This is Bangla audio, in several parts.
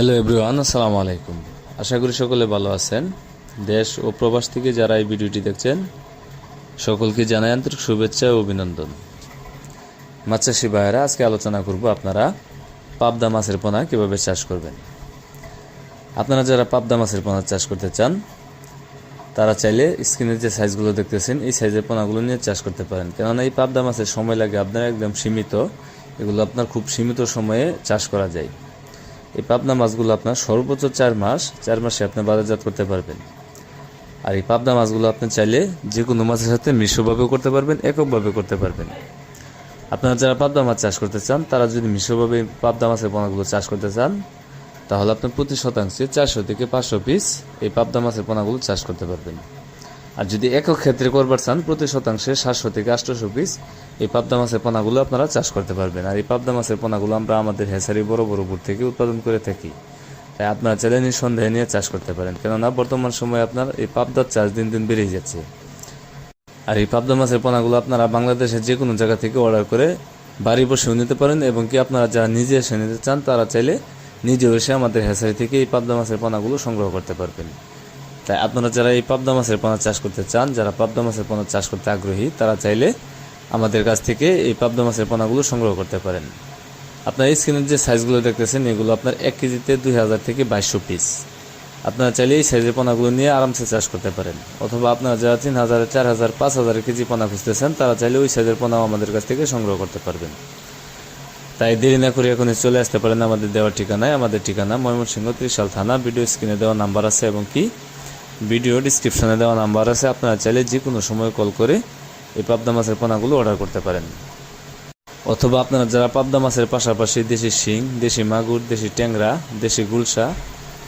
হ্যালো এভরিওয়ান আসসালামু আলাইকুম। আশা করি সকলে ভালো আছেন। দেশ ও প্রবাস থেকে যারা এই ভিডিওটি দেখছেন, সকলকে জানাই আন্তরিক শুভেচ্ছা ও অভিনন্দন। মাছ চাষি ভাইয়েরা, আজকে আলোচনা করব আপনারা পাবদা মাছের পোনা কীভাবে চাষ করবেন। আপনারা যারা পাবদা মাছের পোনা চাষ করতে চান, তারা চাইলে স্ক্রিনের যে সাইজগুলো দেখতেছেন, এই সাইজের পোনাগুলো নিয়ে চাষ করতে পারেন। কেননা এই পাবদা মাছের সময় লাগে, আপনার একদম সীমিত, এগুলো আপনার খুব সীমিত সময়ে চাষ করা যায়। এই পাবনা মাছগুলো আপনার সর্বোচ্চ চার মাস, চার মাসে আপনি বাজারজাত করতে পারবেন। আর এই পাবনা মাছগুলো আপনি চাইলে যে কোনো মাছের সাথে মিশ্রভাবেও করতে পারবেন এককভাবে করতে পারবেন। আপনারা যারা পাবদা মাছ চাষ করতে চান, তারা যদি মিশ্রভাবে পাবদা মাছের পোনাগুলো চাষ করতে চান, তাহলে আপনি প্রতি শতাংশে চারশো থেকে পাঁচশো পিস এই পাবদা মাছের পোনাগুলো চাষ করতে পারবেন। আর যদি একক ক্ষেত্রে করবার চান, প্রতি শতাংশে সাতশো থেকে আটশোশো পিস এই পাবদা মাছের পোনাগুলো আপনারা চাষ করতে পারবেন। আর এই পাবদা মাছের পোনাগুলো আমরা আমাদের হেসারি বড় বড় বুট থেকে উৎপাদন করে থাকি। তাই আপনারা চাইলে নিঃসন্দেহে নিয়ে চাষ করতে পারেন। কেননা বর্তমান সময়ে আপনার এই পাবদার চাষ দিন দিন বেড়েই যাচ্ছে। আর এই পাবদা মাছের পোনাগুলো আপনারা বাংলাদেশের যে কোনো জায়গা থেকে অর্ডার করে বাড়ি বসেও নিতে পারেন, এবং কি আপনারা যারা নিজে এসে নিতে চান, তারা চাইলে নিজেও এসে আমাদের হেসারি থেকে এই পাবদা মাছের পোনাগুলো সংগ্রহ করতে পারবেন। তাই আপনারা যারা এই পাবদা মাছের পোনা চাষ করতে চান, যারা পাবদা মাছের পোনা চাষ করতে আগ্রহী, তারা চাইলে আমাদের কাছ থেকে এই পাবদা মাছের পোনাগুলো সংগ্রহ করতে পারেন। আপনার স্ক্রিনের যে সাইজগুলো দেখতেছেন, এগুলো আপনার এক কেজিতে দুই হাজার থেকে বাইশশো পিস আপনারা চাইলে এই সাইজের পোনাগুলো নিয়ে আরামসে চাষ করতে পারেন। অথবা আপনারা যারা তিন হাজার, চার হাজার, পাঁচ হাজার কেজি পোনা খুঁজতেছেন, তারা চাইলে ওই সাইজের পোনাও আমাদের কাছ থেকে সংগ্রহ করতে পারবেন। তাই দেরি না করে এখনই চলে আসতে পারেন আমাদের দেওয়ার ঠিকানায়। আমাদের ঠিকানা ময়মনসিংহ ত্রিশাল থানা, ভিডিও স্ক্রিনে দেওয়া নাম্বার আছে এবং কি? ভিডিও ডিসক্রিপশনে দেওয়া নাম্বার আছে, আপনারা চাইলে যে কোনো সময় কল করে এই পাবদা মাছের পোনাগুলো অর্ডার করতে পারেন। অথবা আপনারা যারা পাবদা মাছের পাশাপাশি দেশি শিং, দেশি মাগুর, দেশি ট্যাংরা, দেশি গুলশা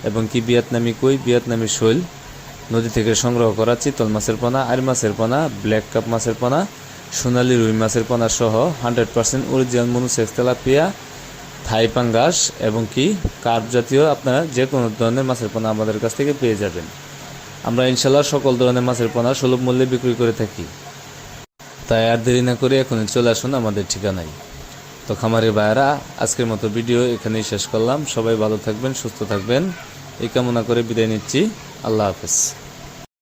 এবং কি ভিয়েতনামি কই, ভিয়েতনামি শৈল নদী থেকে সংগ্রহ করা চিতল মাছের পোনা আর মাছের পোনা ব্ল্যাক কাপ মাছের পোনা, সোনালি রুই মাছের পোনা সহ hundred percent original monosex tilapia, Thai পাঙ্গাস এবং কি কার্প জাতীয় আপনারা যে কোনো ধরনের মাছের পোনা আমাদের কাছ থেকে পেয়ে যাবেন। আমরা ইনশাল্লাহ সকল ধরনের মাছের পোনা সুলভ মূল্যে বিক্রি করে থাকি। তাই আর দেরি না করে এখনই চলে আসুন আমাদের ঠিকানায়। তো খামারি ভাইয়েরা, আজকের মতো ভিডিও এখানেই শেষ করলাম। সবাই ভালো থাকবেন, সুস্থ থাকবেন। এই কামনা করে বিদায় নিচ্ছি। আল্লাহ হাফেজ।